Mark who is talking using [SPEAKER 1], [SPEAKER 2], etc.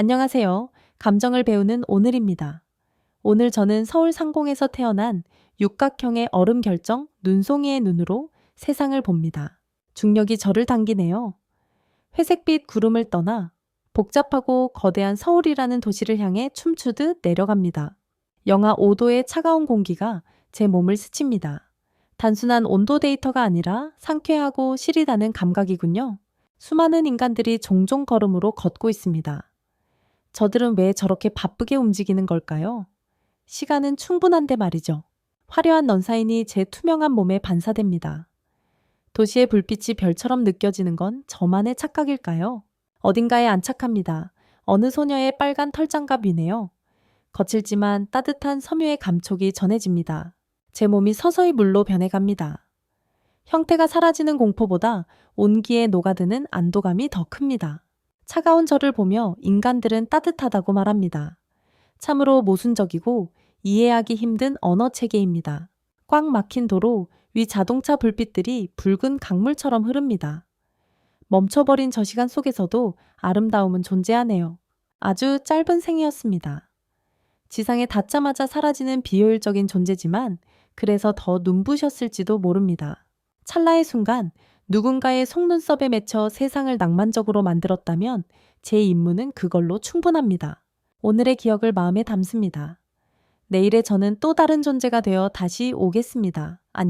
[SPEAKER 1] 안녕하세요. 감정을 배우는 오늘입니다. 오늘 저는 서울 상공에서 태어난 육각형의 얼음 결정 눈송이의 눈으로 세상을 봅니다. 중력이 저를 당기네요. 회색빛 구름을 떠나 복잡하고 거대한 서울이라는 도시를 향해 춤추듯 내려갑니다. 영하 5도의 차가운 공기가 제 몸을 스칩니다. 단순한 온도 데이터가 아니라 상쾌하고 시리다는 감각이군요. 수많은 인간들이 종종 걸음으로 걷고 있습니다. 저들은 왜 저렇게 바쁘게 움직이는 걸까요? 시간은 충분한데 말이죠. 화려한 넌사인이 제 투명한 몸에 반사됩니다. 도시의 불빛이 별처럼 느껴지는 건 저만의 착각일까요? 어딘가에 안착합니다. 어느 소녀의 빨간 털장갑 위네요. 거칠지만 따뜻한 섬유의 감촉이 전해집니다. 제 몸이 서서히 물로 변해갑니다. 형태가 사라지는 공포보다 온기에 녹아드는 안도감이 더 큽니다. 차가운 저를 보며 인간들은 따뜻하다고 말합니다. 참으로 모순적이고 이해하기 힘든 언어 체계입니다. 꽉 막힌 도로 위 자동차 불빛들이 붉은 강물처럼 흐릅니다. 멈춰버린 저 시간 속에서도 아름다움은 존재하네요. 아주 짧은 생이었습니다. 지상에 닿자마자 사라지는 비효율적인 존재지만 그래서 더 눈부셨을지도 모릅니다. 찰나의 순간 누군가의 속눈썹에 맺혀 세상을 낭만적으로 만들었다면 제 임무는 그걸로 충분합니다. 오늘의 기억을 마음에 담습니다. 내일의 저는 또 다른 존재가 되어 다시 오겠습니다. 안녕.